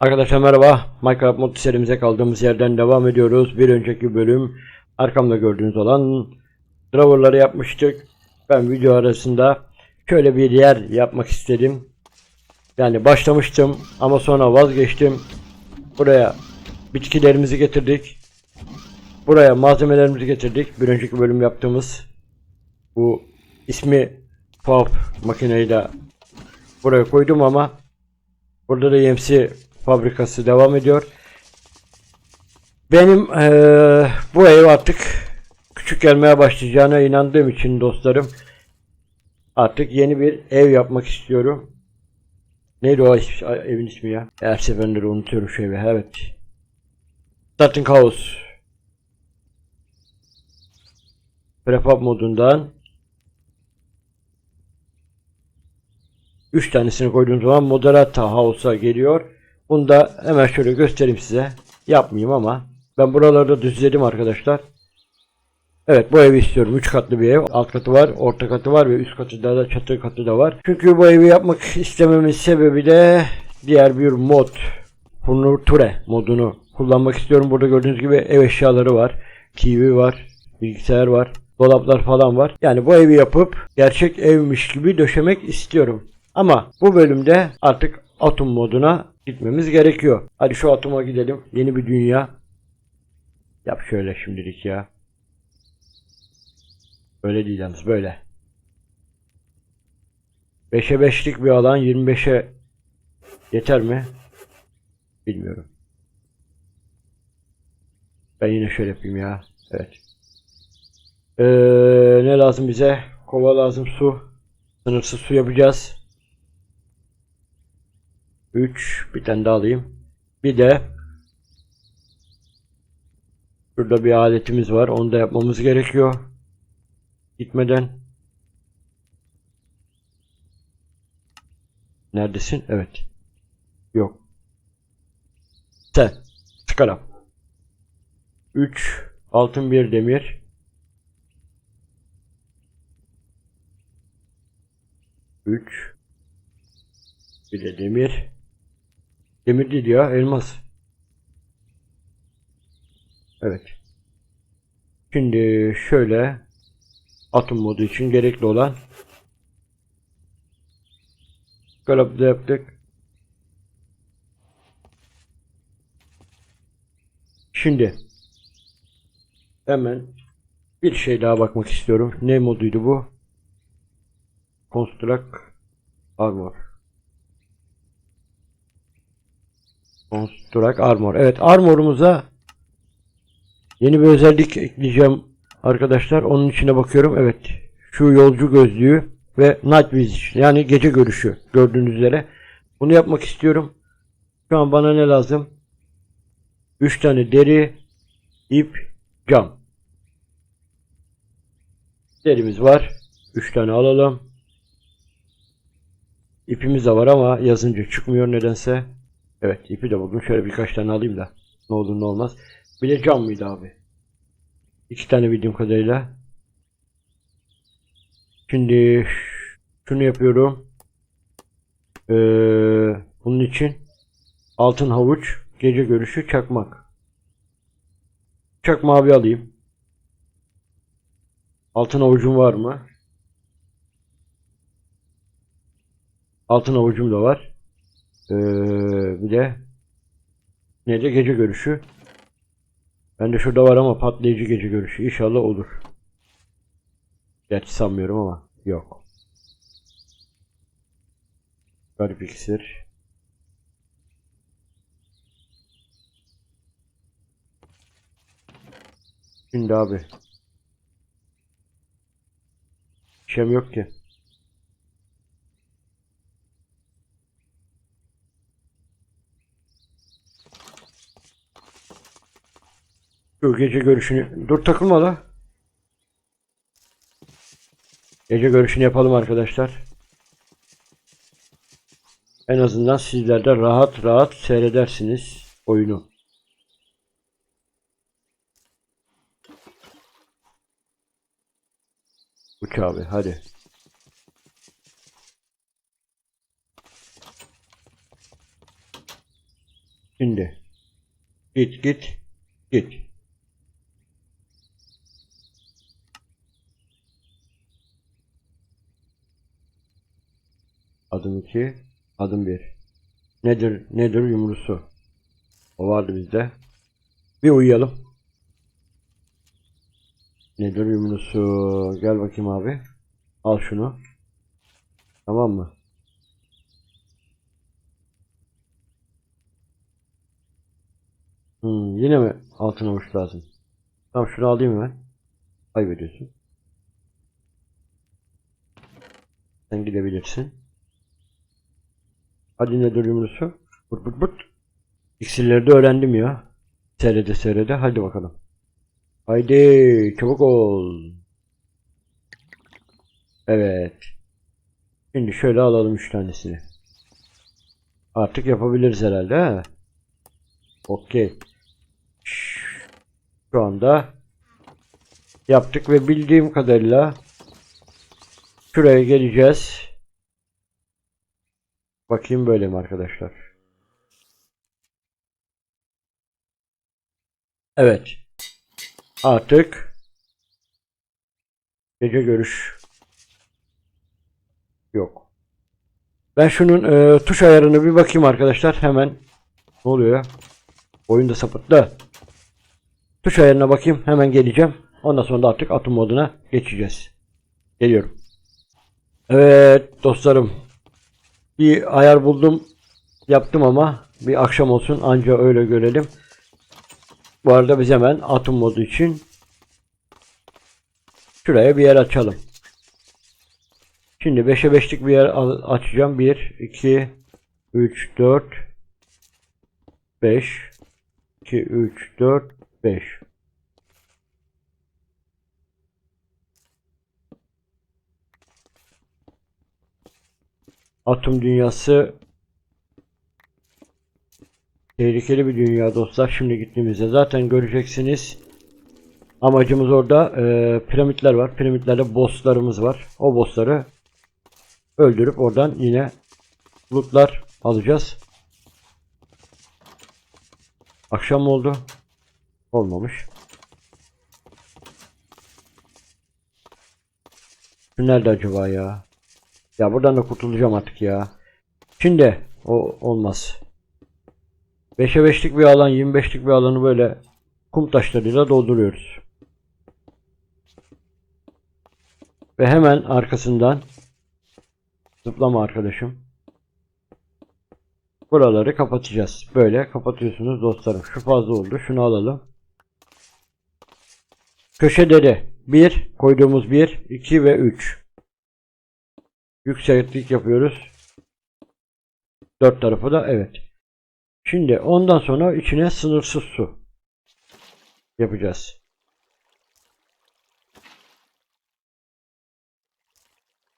Arkadaşlar merhaba. Minecraft mod serimize kaldığımız yerden devam ediyoruz. Bir önceki bölüm arkamda gördüğünüz olan drawer'ları yapmıştık. Ben video arasında şöyle bir yer yapmak istedim. Yani başlamıştım ama sonra vazgeçtim. Buraya bitkilerimizi getirdik. Buraya malzemelerimizi getirdik. Bir önceki bölüm yaptığımız bu ismi pulp makineyi de buraya koydum ama burada da EMC fabrikası devam ediyor. Benim eee, bu ev artık küçük gelmeye başlayacağına inandığım için dostlarım artık yeni bir ev yapmak istiyorum. Neydi o evin ismi ya? Her seferinde unutuyorum şu evi. Evet. Starting House. Prefab modundan 3 tanesini koyduğum zaman Moderata House'a geliyor. Bunu da hemen şöyle göstereyim size. Yapmayayım ama ben buralarda düzledim arkadaşlar. Evet bu evi istiyorum. 3 katlı bir ev. Alt katı var, orta katı var ve üst katı da, da çatı katı da var. Çünkü bu evi yapmak istememin sebebi de diğer bir mod. Furniture modunu kullanmak istiyorum. Burada gördüğünüz gibi ev eşyaları var. TV var, bilgisayar var, dolaplar falan var. Yani bu evi yapıp gerçek evmiş gibi döşemek istiyorum. Ama bu bölümde artık atom moduna gitmemiz gerekiyor. Hadi şu atoma gidelim. Yeni bir dünya. Yap şöyle şimdilik ya. Böyle değil yalnız böyle. 5'e 5'lik bir alan 25'e yeter mi? Bilmiyorum. Ben yine şöyle yapayım ya. Evet. Ee, ne lazım bize? Kova lazım su. Sınırsız su yapacağız. 3 bir tane daha alayım. Bir de Burada bir aletimiz var. Onu da yapmamız gerekiyor. Gitmeden. Neredesin? Evet. Yok. Sen. Çıkarım. 3 altın bir demir. Üç. Bir de demir. Demir değil ya elmas. Evet. Şimdi şöyle atom modu için gerekli olan Scarab'da yaptık. Şimdi hemen bir şey daha bakmak istiyorum. Ne moduydu bu? Construct Armor. Construct Armor. Evet armorumuza yeni bir özellik ekleyeceğim arkadaşlar. Onun içine bakıyorum. Evet. Şu yolcu gözlüğü ve Night Vision yani gece görüşü gördüğünüz üzere. Bunu yapmak istiyorum. Şu an bana ne lazım? 3 tane deri, ip, cam. Derimiz var. 3 tane alalım. İpimiz de var ama yazınca çıkmıyor nedense. Evet ipi de buldum. Şöyle birkaç tane alayım da. Ne olur ne olmaz. Bir de cam mıydı abi? İki tane bildiğim kadarıyla. Şimdi şunu yapıyorum. Ee, bunun için altın havuç, gece görüşü, çakmak. Çakmağı bir alayım. Altın havucum var mı? Altın havucum da var. Ee, bir de neydi gece görüşü. Ben de şurada var ama patlayıcı gece görüşü. İnşallah olur. Gerçi sanmıyorum ama yok. Garip iksir. Şimdi abi. Şeyim yok ki. Gece görüşünü... Dur takılma la. Gece görüşünü yapalım arkadaşlar. En azından sizler de rahat rahat seyredersiniz oyunu. Uç abi hadi. Şimdi. Git git. Git. Adım 2. Adım 1. Nedir nedir yumrusu? O vardı bizde. Bir uyuyalım. Nedir yumrusu? Gel bakayım abi. Al şunu. Tamam mı? Hmm, yine mi altın avuç lazım? Tamam şunu alayım hemen. Kaybediyorsun. Sen gidebilirsin. Hadi nedir yumrusu? Bırt bırt bırt. İksirleri de öğrendim ya. Seyrede seyrede. Hadi bakalım. Haydi çabuk ol. Evet. Şimdi şöyle alalım üç tanesini. Artık yapabiliriz herhalde ha? Okey. Şu anda yaptık ve bildiğim kadarıyla şuraya geleceğiz. Bakayım böyle mi arkadaşlar? Evet. Artık gece görüş yok. Ben şunun e, tuş ayarını bir bakayım arkadaşlar. Hemen ne oluyor ya? Oyun da sapıttı. Tuş ayarına bakayım. Hemen geleceğim. Ondan sonra da artık atım moduna geçeceğiz. Geliyorum. Evet dostlarım. Bir ayar buldum. Yaptım ama bir akşam olsun anca öyle görelim. Bu arada biz hemen atım modu için şuraya bir yer açalım. Şimdi 5'e 5'lik bir yer açacağım. 1, 2, 3, 4, 5, 2, 3, 4, 5. Atom dünyası tehlikeli bir dünya dostlar. Şimdi gittiğimizde zaten göreceksiniz. Amacımız orada e, piramitler var. Piramitlerde bosslarımız var. O bossları öldürüp oradan yine lootlar alacağız. Akşam oldu? Olmamış. Nerede acaba ya? Ya buradan da kurtulacağım artık ya. Şimdi o olmaz. 5'e 5'lik bir alan, 25'lik bir alanı böyle kum taşlarıyla dolduruyoruz. Ve hemen arkasından zıplama arkadaşım. Buraları kapatacağız. Böyle kapatıyorsunuz dostlarım. Şu fazla oldu. Şunu alalım. Köşeleri 1 koyduğumuz 1, 2 ve 3. Yükseklik yapıyoruz. Dört tarafı da evet. Şimdi ondan sonra içine sınırsız su yapacağız.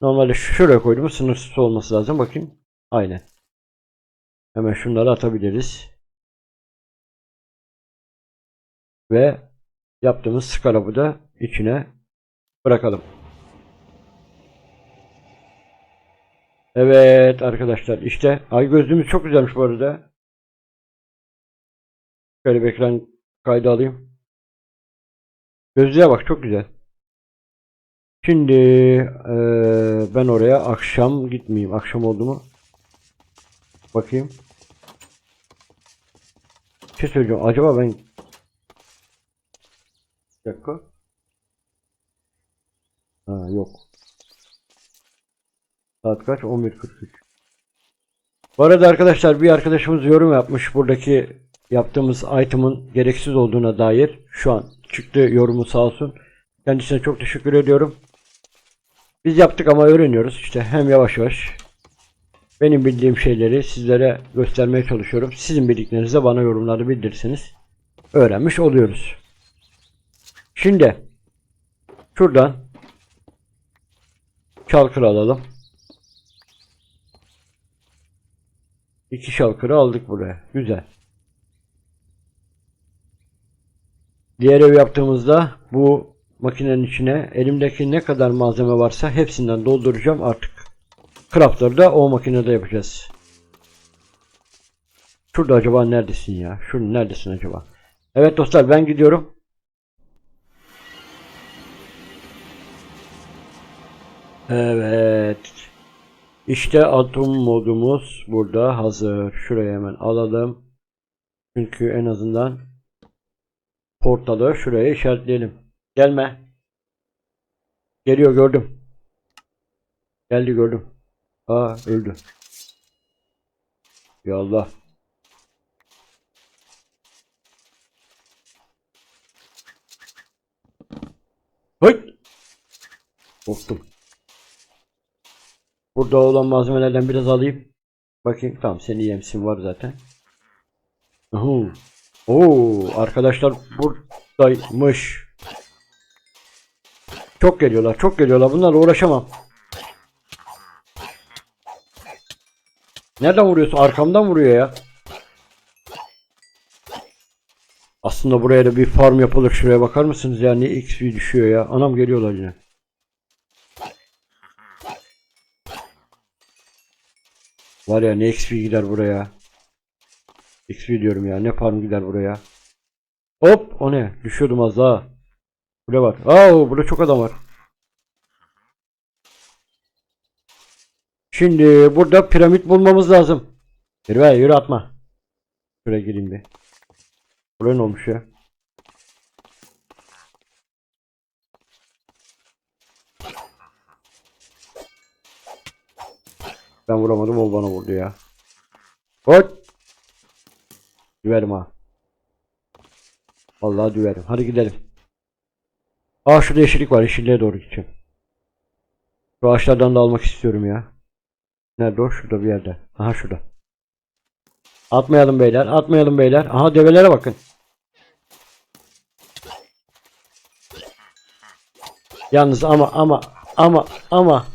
Normalde şuraya koydum sınırsız su olması lazım. Bakayım. Aynen. Hemen şunları atabiliriz. Ve yaptığımız skarabı da içine bırakalım. Evet arkadaşlar işte ay gözlüğümüz çok güzelmiş bu arada. Şöyle bir ekran kaydı alayım. Gözlüğe bak çok güzel. Şimdi eee, ben oraya akşam gitmeyeyim. Akşam oldu mu? Bakayım. Bir şey söyleyeceğim. Acaba ben bir dakika. Ha yok. Saat kaç? 11.43. Bu arada arkadaşlar bir arkadaşımız yorum yapmış. Buradaki yaptığımız item'ın gereksiz olduğuna dair. Şu an çıktı yorumu sağ olsun. Kendisine çok teşekkür ediyorum. Biz yaptık ama öğreniyoruz. İşte hem yavaş yavaş benim bildiğim şeyleri sizlere göstermeye çalışıyorum. Sizin bildiklerinizi de bana yorumlarda bildirirseniz öğrenmiş oluyoruz. Şimdi şuradan çalkır alalım. İki şalkırı aldık buraya. Güzel. Diğer ev yaptığımızda bu makinenin içine elimdeki ne kadar malzeme varsa hepsinden dolduracağım artık. Craftları da o makinede yapacağız. Şurada acaba neredesin ya? Şurada neredesin acaba? Evet dostlar ben gidiyorum. Evet. İşte atom modumuz burada hazır. Şuraya hemen alalım. Çünkü en azından portalı şuraya işaretleyelim. Gelme. Geliyor gördüm. Geldi gördüm. Aa öldü. Ya Allah. Hıy! Korktum. Burada olan malzemelerden biraz alayım. Bakayım tamam senin yemsin var zaten. Uhu. Oo arkadaşlar buradaymış. Çok geliyorlar çok geliyorlar bunlarla uğraşamam. Nereden vuruyorsun? Arkamdan vuruyor ya. Aslında buraya da bir farm yapılır. Şuraya bakar mısınız ya? Ne XP düşüyor ya. Anam geliyorlar yine. Var ya ne XP gider buraya. XP diyorum ya. Ne farm gider buraya. Hop o ne? Düşüyordum az daha. Buraya bak. Aa burada çok adam var. Şimdi burada piramit bulmamız lazım. Yürü be yürü atma. Şuraya gireyim bir. Buraya ne olmuş ya? Ben vuramadım o bana vurdu ya. Hop. Düverim ha. Vallahi düverim. Hadi gidelim. Aa şurada yeşillik var. Yeşilliğe doğru gideceğim. Şu ağaçlardan da almak istiyorum ya. Nerede o? Şurada bir yerde. Aha şurada. Atmayalım beyler. Atmayalım beyler. Aha develere bakın. Yalnız ama ama ama ama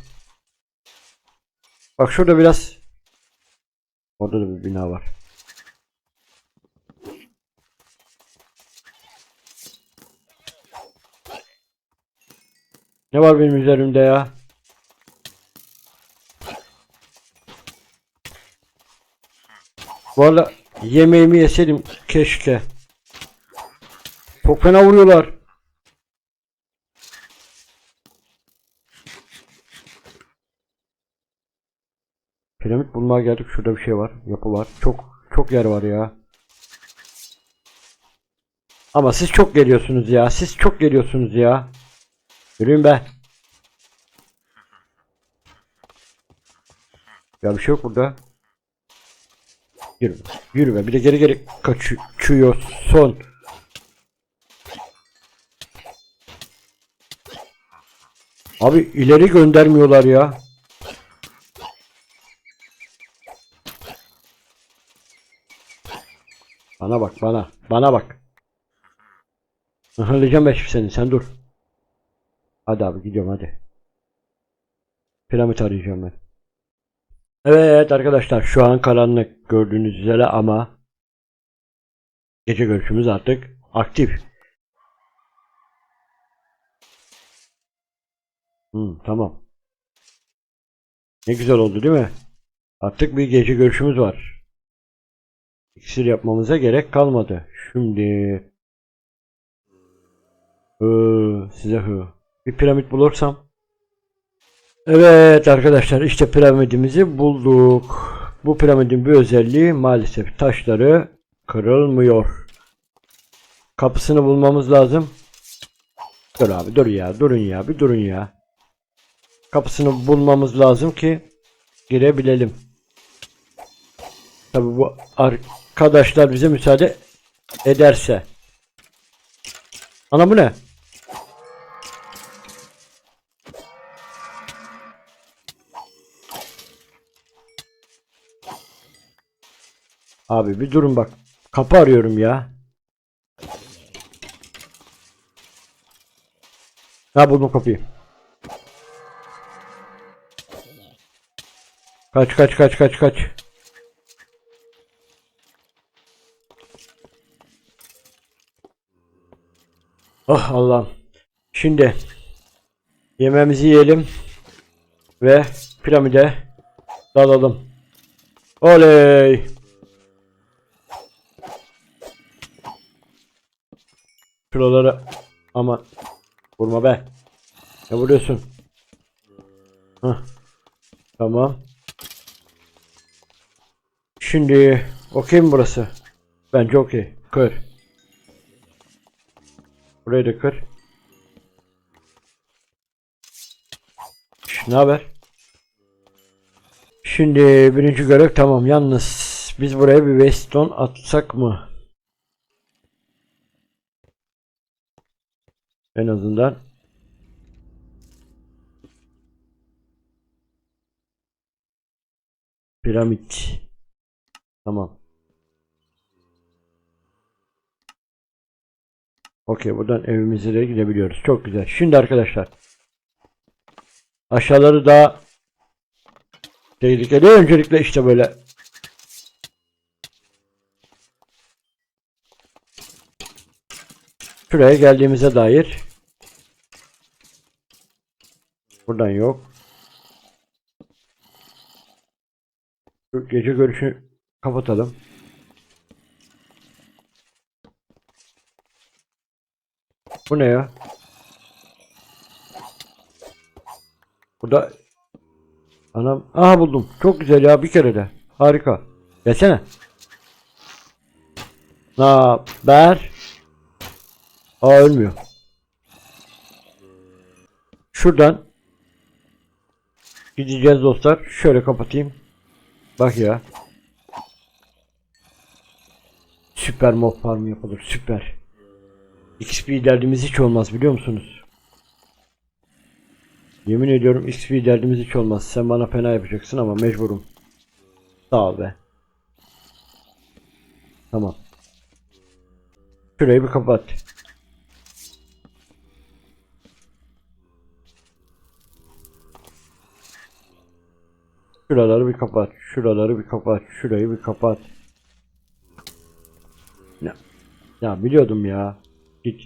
Bak şurada biraz Orada da bir bina var. Ne var benim üzerimde ya? Valla yemeğimi yeseydim keşke. Çok fena vuruyorlar. Piramit bulmaya geldik. Şurada bir şey var. Yapı var. Çok çok yer var ya. Ama siz çok geliyorsunuz ya. Siz çok geliyorsunuz ya. Yürüyün be. Ya bir şey yok burada. Yürü. Yürü be. Bir de geri geri kaçıyorsun. Abi ileri göndermiyorlar ya. Bana bak bana. Bana bak. Hırlayacağım ben şimdi seni. Sen dur. Hadi abi gidiyorum hadi. Piramit arayacağım ben. Evet arkadaşlar şu an karanlık gördüğünüz üzere ama gece görüşümüz artık aktif. Hmm, tamam. Ne güzel oldu değil mi? Artık bir gece görüşümüz var. İksir yapmamıza gerek kalmadı. Şimdi hı, size hı. Bir piramit bulursam Evet arkadaşlar işte piramidimizi bulduk. Bu piramidin bir özelliği maalesef taşları kırılmıyor. Kapısını bulmamız lazım. Dur abi dur ya durun ya bir durun ya. Kapısını bulmamız lazım ki girebilelim. Tabi bu arkadaşlar bize müsaade ederse. Ana bu ne? Abi bir durun bak. Kapı arıyorum ya. Ha buldum kapıyı. Kaç kaç kaç kaç kaç. Oh Allah'ım. Şimdi yememizi yiyelim ve piramide dalalım. Oley! Şuraları ama vurma be. Ne vuruyorsun? Heh. Tamam. Şimdi okey mi burası? Bence okey. Kır. Burayı da kır. Ne haber? Şimdi birinci görev tamam. Yalnız biz buraya bir Weston atsak mı? En azından piramit. Tamam. Okey buradan evimize de gidebiliyoruz. Çok güzel. Şimdi arkadaşlar aşağıları daha tehlikeli. Öncelikle işte böyle şuraya geldiğimize dair buradan yok. Gece görüşü kapatalım. Bu ne ya? Burada Anam. Aha buldum. Çok güzel ya bir kere de. Harika. Gelsene. Ne haber? Aa ölmüyor. Şuradan gideceğiz dostlar. Şöyle kapatayım. Bak ya. Süper mob farm yapılır. Süper. XP derdimiz hiç olmaz biliyor musunuz? Yemin ediyorum XP derdimiz hiç olmaz. Sen bana fena yapacaksın ama mecburum. Sağ ol be. Tamam. Şurayı bir kapat. Şuraları bir kapat. Şuraları bir kapat. Şurayı bir kapat. Ya, ya biliyordum ya. Git.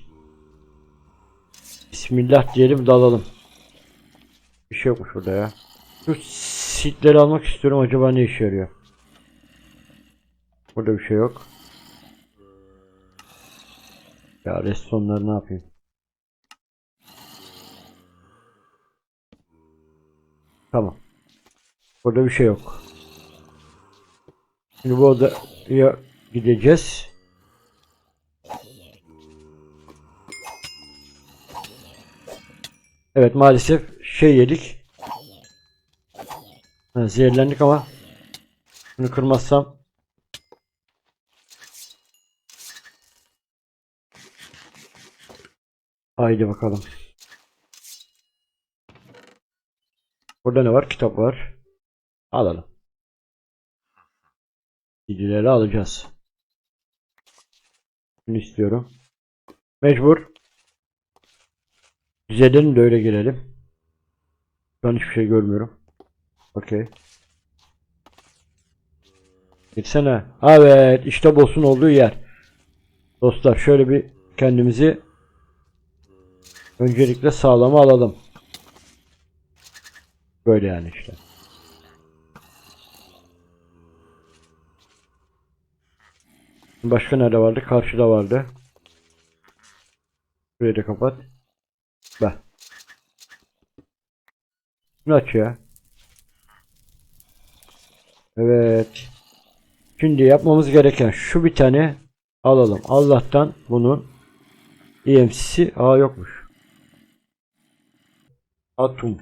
Bismillah diyelim dalalım. Bir şey yokmuş burada ya. Şu sitleri almak istiyorum. Acaba ne işe yarıyor? Burada bir şey yok. Ya restonları ne yapayım? Tamam. Burada bir şey yok. Şimdi bu odaya gideceğiz. Evet maalesef şey yedik. Ha, zehirlendik ama bunu kırmazsam Haydi bakalım. Burada ne var? Kitap var. Alalım. Bilgileri alacağız. Bunu istiyorum. Mecbur. Düzelim de öyle girelim. Ben hiçbir şey görmüyorum. Okey. Gitsene. Evet işte boss'un olduğu yer. Dostlar şöyle bir kendimizi öncelikle sağlama alalım. Böyle yani işte. Başka nerede vardı? Karşıda vardı. Burayı da kapat. Bak. Şunu aç ya. Evet. Şimdi yapmamız gereken şu bir tane alalım. Allah'tan bunun EMC'si A yokmuş. Atom.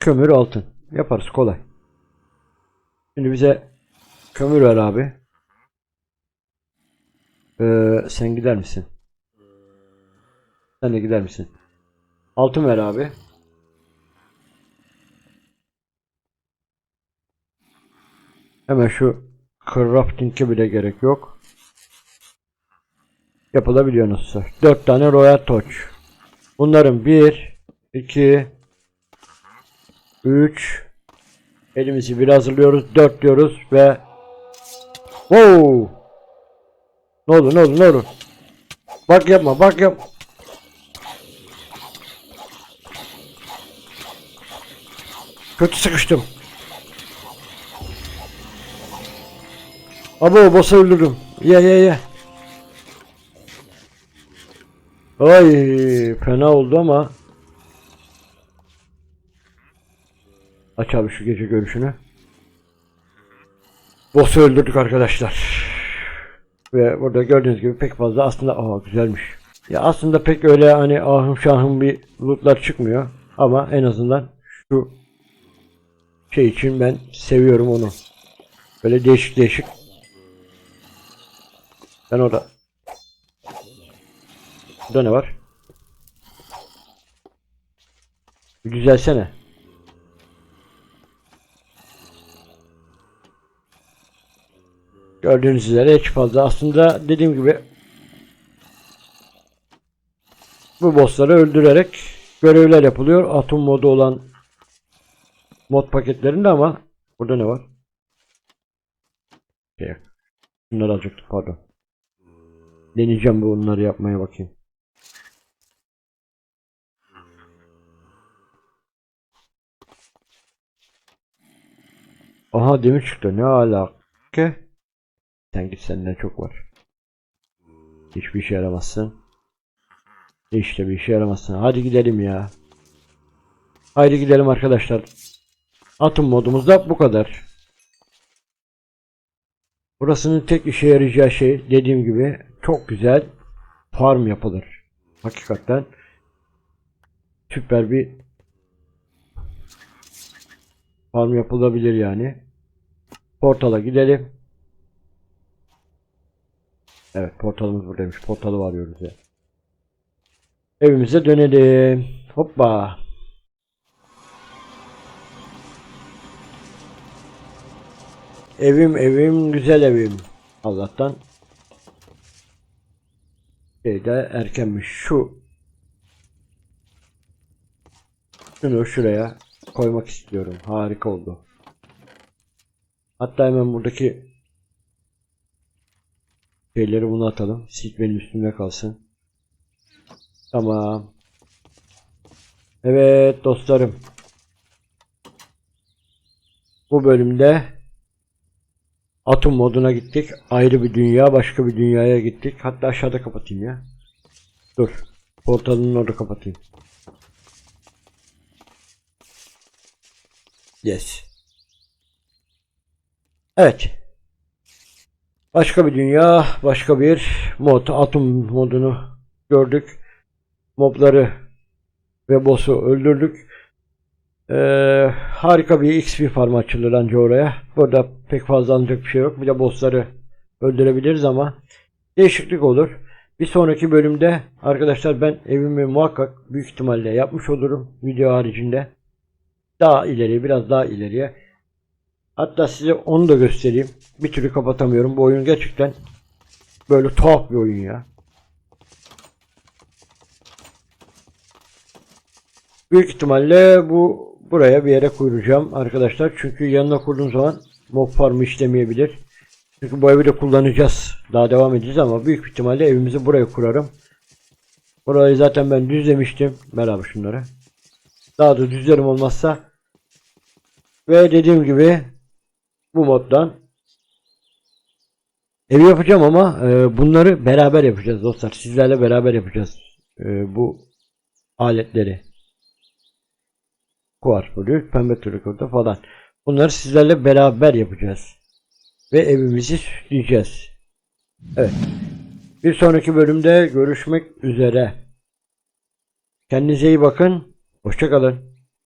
Kömür altın. Yaparız kolay. Şimdi bize kömür ver abi. Ee, sen gider misin? Sen de gider misin? Altın ver abi. Hemen şu crafting'e bile gerek yok. Yapılabiliyor nasılsa. 4 tane royal torch. Bunların 1 2 3 Elimizi bir hazırlıyoruz. 4 diyoruz ve Wow! Ne olur ne olur ne olur. Bak yapma bak yapma. Kötü sıkıştım. Abo boss'u öldürdüm. Ye ye ye. Ay fena oldu ama. Aç abi şu gece görüşünü. Boss'u öldürdük arkadaşlar. Ve burada gördüğünüz gibi pek fazla aslında aa güzelmiş. Ya aslında pek öyle hani ahım şahım bir lootlar çıkmıyor. Ama en azından şu şey için ben seviyorum onu. Böyle değişik değişik. Ben orada. Burada ne var? Bir Gördüğünüz üzere hiç fazla. Aslında dediğim gibi bu bossları öldürerek görevler yapılıyor. Atom modu olan mod paketlerinde ama burada ne var? Şey, bunları alacaktım pardon. Deneyeceğim bunları yapmaya bakayım. Aha demir çıktı. Ne alaka? Sen git senden çok var. Hiçbir işe yaramazsın. De bir işe yaramazsın. Hadi gidelim ya. Haydi gidelim arkadaşlar. Atım modumuzda bu kadar. Burasının tek işe yarayacağı şey dediğim gibi çok güzel farm yapılır. Hakikaten süper bir farm yapılabilir yani. Portala gidelim. Evet portalımız buradaymış. Portalı varıyoruz ya. Evimize dönelim. Hoppa. Evim evim güzel evim. Allah'tan. Şeyde erkenmiş. Şu. Şunu şuraya koymak istiyorum. Harika oldu. Hatta hemen buradaki şeyleri bunu atalım. Silk benim üstümde kalsın. Tamam. Evet dostlarım. Bu bölümde Atom moduna gittik. Ayrı bir dünya, başka bir dünyaya gittik. Hatta aşağıda kapatayım ya. Dur. Portalını orada kapatayım. Yes. Evet. Başka bir dünya, başka bir mod, atom modunu gördük. Mobları ve boss'u öldürdük. Ee, harika bir XP farm açılır anca oraya. Burada pek fazla alınacak bir şey yok. Bir de boss'ları öldürebiliriz ama değişiklik olur. Bir sonraki bölümde arkadaşlar ben evimi muhakkak büyük ihtimalle yapmış olurum video haricinde. Daha ileri, biraz daha ileriye. Hatta size onu da göstereyim. Bir türlü kapatamıyorum. Bu oyun gerçekten böyle tuhaf bir oyun ya. Büyük ihtimalle bu buraya bir yere kuracağım arkadaşlar. Çünkü yanına kurduğum zaman mob farmı işlemeyebilir. Çünkü bu evi de kullanacağız. Daha devam edeceğiz ama büyük ihtimalle evimizi buraya kurarım. Burayı zaten ben düzlemiştim. Merhaba şunları. Daha da düzlerim olmazsa. Ve dediğim gibi bu moddan ev yapacağım ama e, bunları beraber yapacağız dostlar. Sizlerle beraber yapacağız. E, bu aletleri. Kuar bölü, pembe trikorda falan. Bunları sizlerle beraber yapacağız. Ve evimizi süsleyeceğiz. Evet. Bir sonraki bölümde görüşmek üzere. Kendinize iyi bakın. Hoşçakalın.